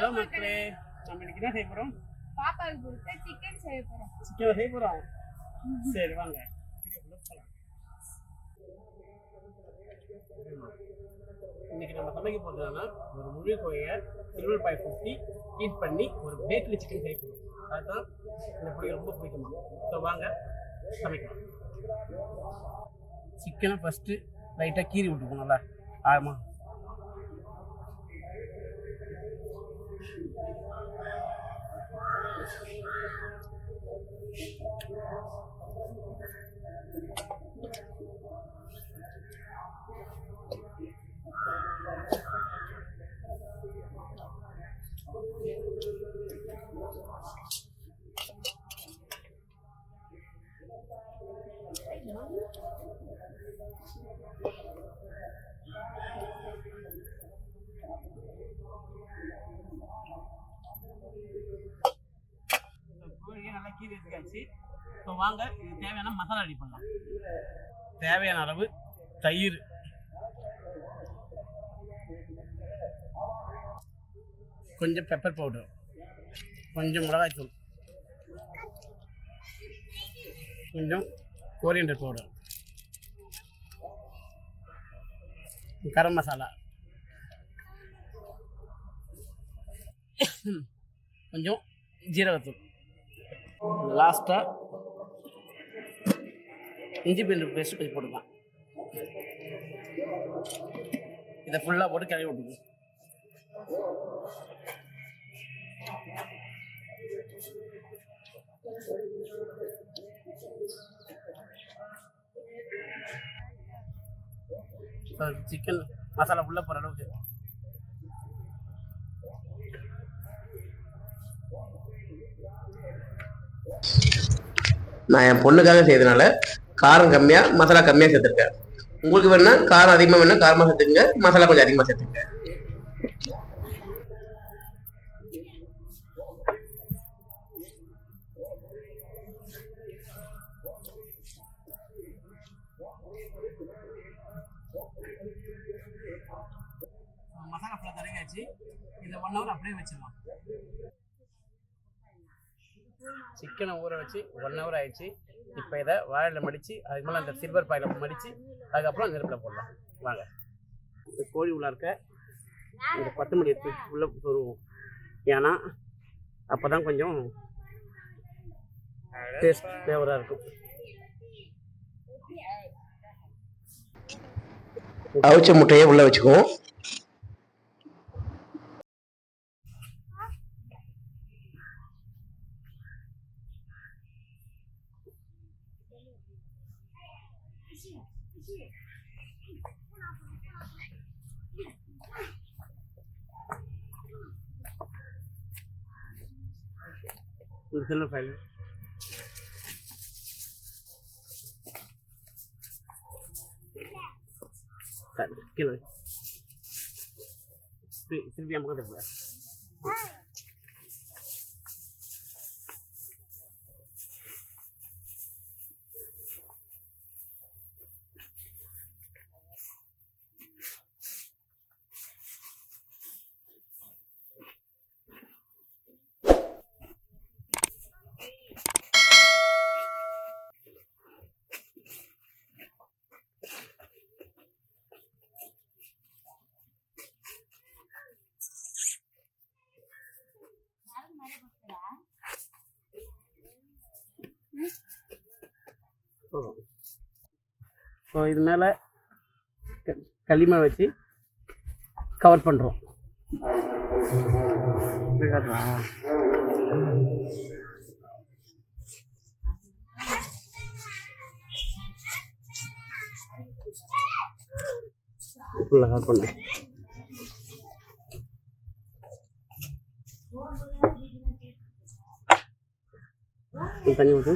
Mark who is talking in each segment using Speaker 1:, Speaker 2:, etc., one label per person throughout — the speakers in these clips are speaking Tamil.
Speaker 1: ஹலோ மக்களே நம்ம இன்னைக்கு என்ன செய்ய போறோம்?
Speaker 2: பாப்பாவுக்கு கொடுத்த சிக்கன் செய்ய போறோம்.
Speaker 1: சிக்கன் செய்ய போறோம். சரி வாங்க. இன்னைக்கு நம்ம சமைக்க போறதுனா ஒரு முழு கோழியை சில்வர் பாய் ஊற்றி ஹீட் பண்ணி ஒரு பேக்கரி சிக்கன் செய்ய போறோம். அதுதான் இந்த பிடிக்க ரொம்ப பிடிக்குமா? ஸோ வாங்க சமைக்கலாம். சிக்கனை ஃபஸ்ட்டு லைட்டாக கீறி விட்டுக்கணும் நல்லா ஆமா. நல்லா கீறி எடுத்துக்காச்சு இப்போ வாங்க இது தேவையான மசாலா ரெடி பண்ணலாம். தேவையான அளவு தயிர். கொஞ்சம் பெப்பர் பவுடர் கொஞ்சம் மிளகாய்த்தூள். கொஞ்சம் கோரியண்டர் பவுடர் கரம் மசாலா. கொஞ்சம் ஜீரகத்தூள். லாஸ்ட்டாக இஞ்சி பூண்டு பேஸ்ட் கொஞ்சம் போட்டுக்கலாம். இதை ஃபுல்லாக போட்டு கிளறி விட்டுக்கணும். சிக்கன் மசாலா உள்ளே போகிற அளவுக்கு.
Speaker 3: நான் என் பொண்ணுக்காக செய்யறதுனால காரம் கம்மியா மசாலா கம்மியா சேர்த்துருக்கேன். உங்களுக்கு வேணா காரம் அதிகமா வேணா காரமா சேர்த்துக்கங்க மசாலா கொஞ்சம் அதிகமா சேர்த்துக்கங்க
Speaker 1: மசாலா தரங்காச்சு இதை ஒன் ஹவர் அப்படியே வச்சிடலாம். சிக்கனை ஊற வச்சு ஒன் ஹவர் ஆயிடுச்சு. இப்போ இதை வாழையில் மடித்து அதுக்கு மேலே அந்த சில்வர் பாயில் மடித்து அதுக்கப்புறம் நெருப்பில் போடலாம். வாங்க. இந்த கோழி உள்ள இருக்க இந்த கொத்தமல்லி எடுத்து உள்ளே சொருவோம் ஏன்னா அப்போ தான் கொஞ்சம் டேஸ்ட் ஃப்ளேவராக இருக்கும்.
Speaker 3: அவிச்ச முட்டையை உள்ள வச்சுக்குவோம்.
Speaker 1: இந்த சில்வர் பாயில் கீழே வை. திருப்பி திருப்பி நம்ம கிட்ட ஸோ இது மேலே களிமண் வச்சு கவர் பண்ணுறோம் ஃபுல்லாக கவர் பண்ணு தண்ணி ஊற்று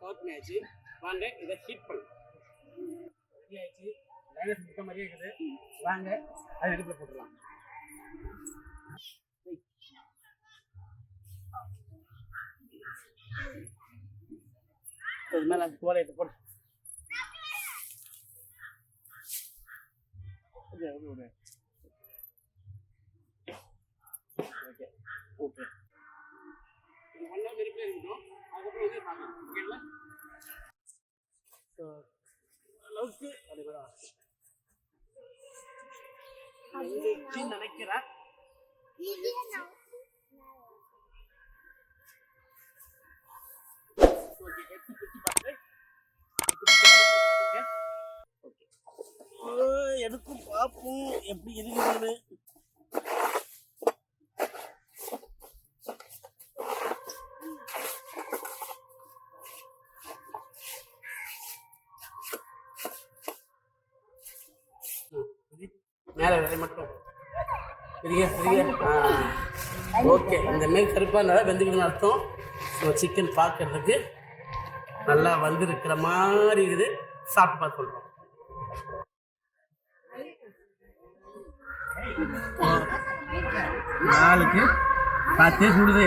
Speaker 1: கவர் பண்ணியாச்சு வாங்க இதை ஹீட் ஆயிடுச்சு. மைனஸ் முக்க மாதிரியே இருக்குது. வாங்க அதை அடுப்பில் போட்டுடலாம். இது மேலே தோலை எடுத்து போடு. ஓகே ஓகே இது ஒன் ஹவர் நெருப்பில் இருக்கட்டும். நினைக்கிறேன் ஓகே எடுத்து எடுத்து பார்ப்போம் எப்படி இருக்குதுன்னு மேலே வேலை மட்டும். பெரிய பெரிய ஓகே இந்த மாரி கருப்பாக நல்லா வெந்துக்கணும்னு அர்த்தம். ஸோ சிக்கன் பார்க்கறதுக்கு நல்லா வந்திருக்கிற மாதிரி இருக்குது. சாப்பிட்டு பார்த்து சொல்கிறோம் நாளுக்கு பார்த்தே சுடுது.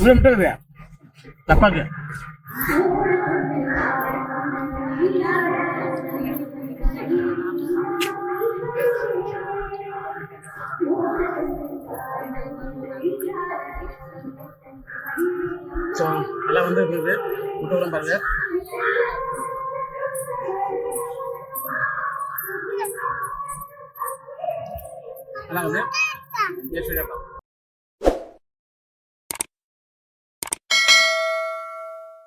Speaker 1: உள்ள விட்டுருது தப்பாக்கு ஸோ நல்லா வந்து இருக்குது. விட்டு விடும் பாருங்க. எல்லாம் வந்து. நெக்ஸ்ட்